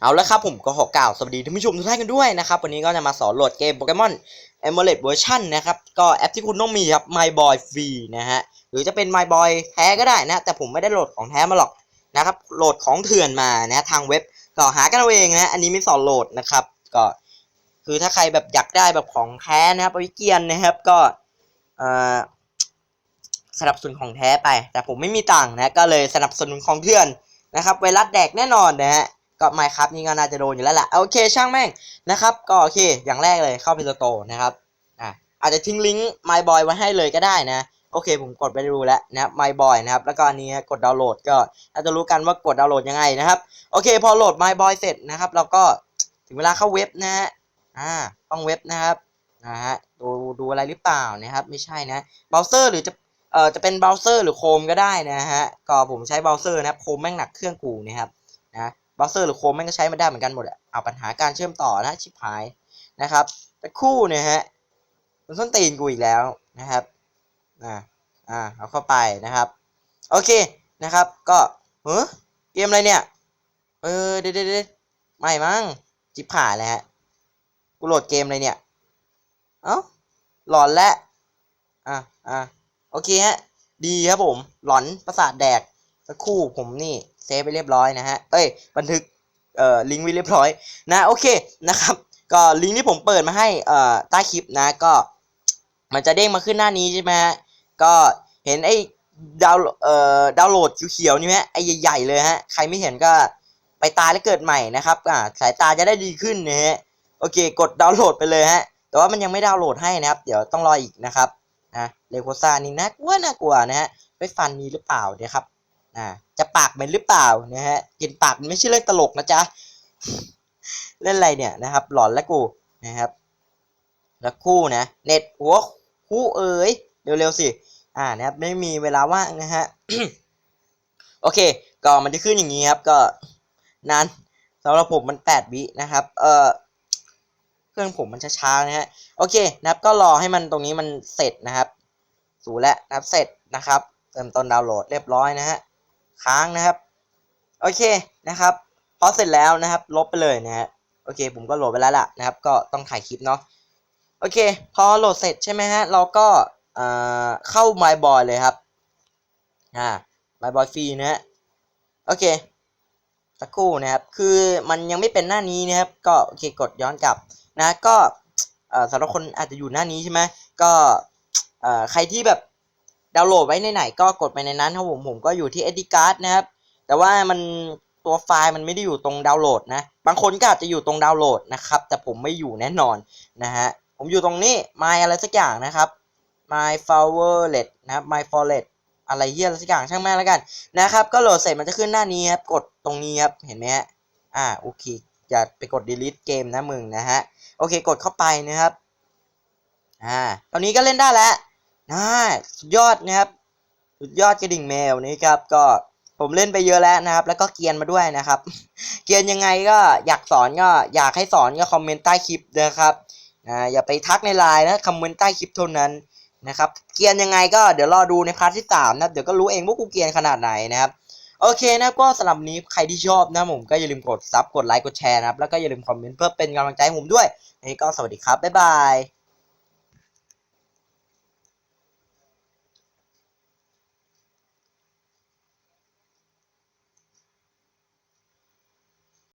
เอาละครับผมก็ขอกล่าวสวัสดีท่านผู้ชมทุกท่านกันด้วยนะครับ วันนี้ก็จะมาสอนโหลดเกมโปเกมอน e m u l a t e Version นนะครับ ก็แอปที่คุณต้องมีครับ My Boy f r e นะฮะ หรือจะเป็น My Boy แท้ก็ได้นะ แต่ผมไม่ได้โหลดของแท้มาหรอกนะครับ โหลดของเถื่อนมานะทางเว็บก็หากันเอาเองนะ อันนี้ไม่สอนโหลดนะครับ ก็ คือถ้าใครแบบอยากได้แบบของแท้นะครับวิเกียนนะครับ ก็เอ่อสนับสนุนของแท้ไป แต่ผมไม่มีตังค์นะ ก็เลยสนับสนุนของเถื่อนนะครับ ไวรัสแดกแน่นอนนะฮะ ก็ไม่ครับนี่ก็น่าจะโดนอยู่แล้วแหละโอเคช่างแม่งนะครับ ก็โอเค อย่างแรกเลยเข้าไปสโตนะครับอะอาจจะทิ้งลิงก์ My Boy ไว้ให้เลยก็ได้นะ โอเค ผมกดไปดูแล้วนะครับ My Boy นะครับ แล้วก็อันนี้กดดาวน์โหลดก็น่าจะรู้กันว่ากดดาวน์โหลดยังไงนะครับ โอเค พอโหลด My Boy เสร็จนะครับ เราก็ถึงเวลาเข้าเว็บนะฮะอ่าต้องเว็บนะครับนะฮะดูดูอะไรหรือเปล่านะครับ ไม่ใช่นะเบราว์เซอร์หรือจะเอ่อจะเป็นเบราว์เซอร์หรือโคมก็ได้นะฮะก็ผมใช้เบราว์เซอร์นะครับโคมแม่งหนักเครื่องกูนะครับนะ บราวเซอร์หรือโคมแม่งก็ใช้มาได้เหมือนกันหมดอะเอาปัญหาการเชื่อมต่อนะชิบหายนะครับแต่คู่เนี่ยฮะมันส้นตีนกูอีกแล้วนะครับอ่าอ่าเอาเข้าไปนะครับ โอเคนะครับ ก็เฮ้ยเกมอะไรเนี่ย เออเดี๋ยวเดี๋ยวเดี๋ยวไม่มั้งจิบผ่ายเลยฮะกูโหลดเกมอะไรเนี่ย เอ้าหลอนแล้วอะอะโอเคฮะดีครับผม หลอนประสาทแดก สักครู่ผมนี่เซฟไปเรียบร้อยนะฮะ เอ้ย บันทึกเอ่อลิงก์ไว้เรียบร้อยนะโอเคนะครับ ก็ลิงก์ที่ผมเปิดมาให้เอ่อใต้คลิปนะก็ มันจะเด้งมาขึ้นหน้านี้ใช่ไหมฮะก็เห็นไอ้ดาวเอ่อดาวโหลดเขียวๆนี่ไหมไอ้ใหญ่ๆเลยฮะใครไม่เห็นก็ไปตายแล้วเกิดใหม่นะครับอ่าสายตาจะได้ดีขึ้นนะฮะโอเค กดดาวน์โหลดไปเลยฮะ แต่ว่ามันยังไม่ดาวน์โหลดให้นะครับ เดี๋ยวต้องรออีกนะครับนะเลโคซ่านี่น่ากลัวน่ากลัวนะฮะไปฟันมีหรือเปล่าเนี่ยครับ อ่าจะปากเหม็นหรือเปล่านะฮะกินปากมันไม่ใช่เรื่องตลกนะจ๊ะเล่นอะไรเนี่ยนะครับ หลอนแล้วกูนะครับแล้วคู่นะเน็ตหัวคู่เอ๋ยเร็วๆสิอ่านะครับไม่มีเวลาว่างนะฮะโอเคก็มันจะขึ้นอย่างนี้ครับก็นานสำหรับผมมันแปดวินะครับ เอ่อเครื่องผมมันช้าๆนะฮะโอเคนะครับก็รอให้มันตรงนี้มันเสร็จนะครับ สูแล้วนะครับเสร็จนะครับเริ่มต้นดาวน์โหลดเรียบร้อยนะฮะ ค้างนะครับ โอเคนะครับพอเสร็จแล้วนะครับ ลบไปเลยนะฮะโอเค ผมก็โหลดไปแล้วล่ะนะครับ ก็ต้องถ่ายคลิปเนาะโอเค พอโหลดเสร็จใช่ไหมฮะเราก็เอ่อเข้า My Boy เลยครับอ่า My Boy ฟรีนะฮะโอเคสักครู่นะครับ คือมันยังไม่เป็นหน้านี้นะครับ ก็โอเคกดย้อนกลับนะ ก็เอ่อสำหรับคนอาจจะอยู่หน้านี้ใช่ไหมก็เอ่อใครที่แบบ ดาวน์โหลดไว้ในไหนก็กดไปในนั้นครับผมผมก็อยู่ที่ SD card นะครับ แต่ว่ามันตัวไฟล์มันไม่ได้อยู่ตรงดาวน์โหลดนะ บางคนก็อาจจะอยู่ตรงดาวน์โหลดนะครับ แต่ผมไม่อยู่แน่นอนนะฮะ ผมอยู่ตรงนี้ my อะไรสักอย่างนะครับ my forward นะครับ my forward อะไรเฮียอะไรสักอย่างช่างแม่แล้วกันนะครับ ก็โหลดเสร็จมันจะขึ้นหน้านี้ครับ กดตรงนี้ครับ เห็นไหมฮะ อ่า โอเค อย่าไปกด delete เกมนะมึงนะฮะ โอเค กดเข้าไปนะครับ อ่า ตอนนี้ก็เล่นได้แล้ว น่าสุดยอดนะครับสุดยอดกระดิ่งแมวนี่ครับ ก็ผมเล่นไปเยอะแล้วนะครับ แล้วก็เกียนมาด้วยนะครับ เกียนยังไงก็อยากสอนก็อยากให้สอนก็คอมเมนต์ใต้คลิปนะครับอ่าอย่าไปทักในไลน์นะคอมเมนต์ใต้คลิปเท่านั้นนะครับเกียนยังไงก็เดี๋ยวรอดูในพาร์ทที่สามนะเดี๋ยวก็รู้เองว่ากูเกียนขนาดไหนนะครับโอเคนะก็สำหรับนี้ใครที่ชอบนะผมก็อย่าลืมกดซับกดไลค์กดแชร์นะครับแล้วก็อย่าลืมคอมเมนต์เพื่อเป็นกำลังใจให้ผมด้วยนนี้ก็สวัสดีครับบ๊ายบาย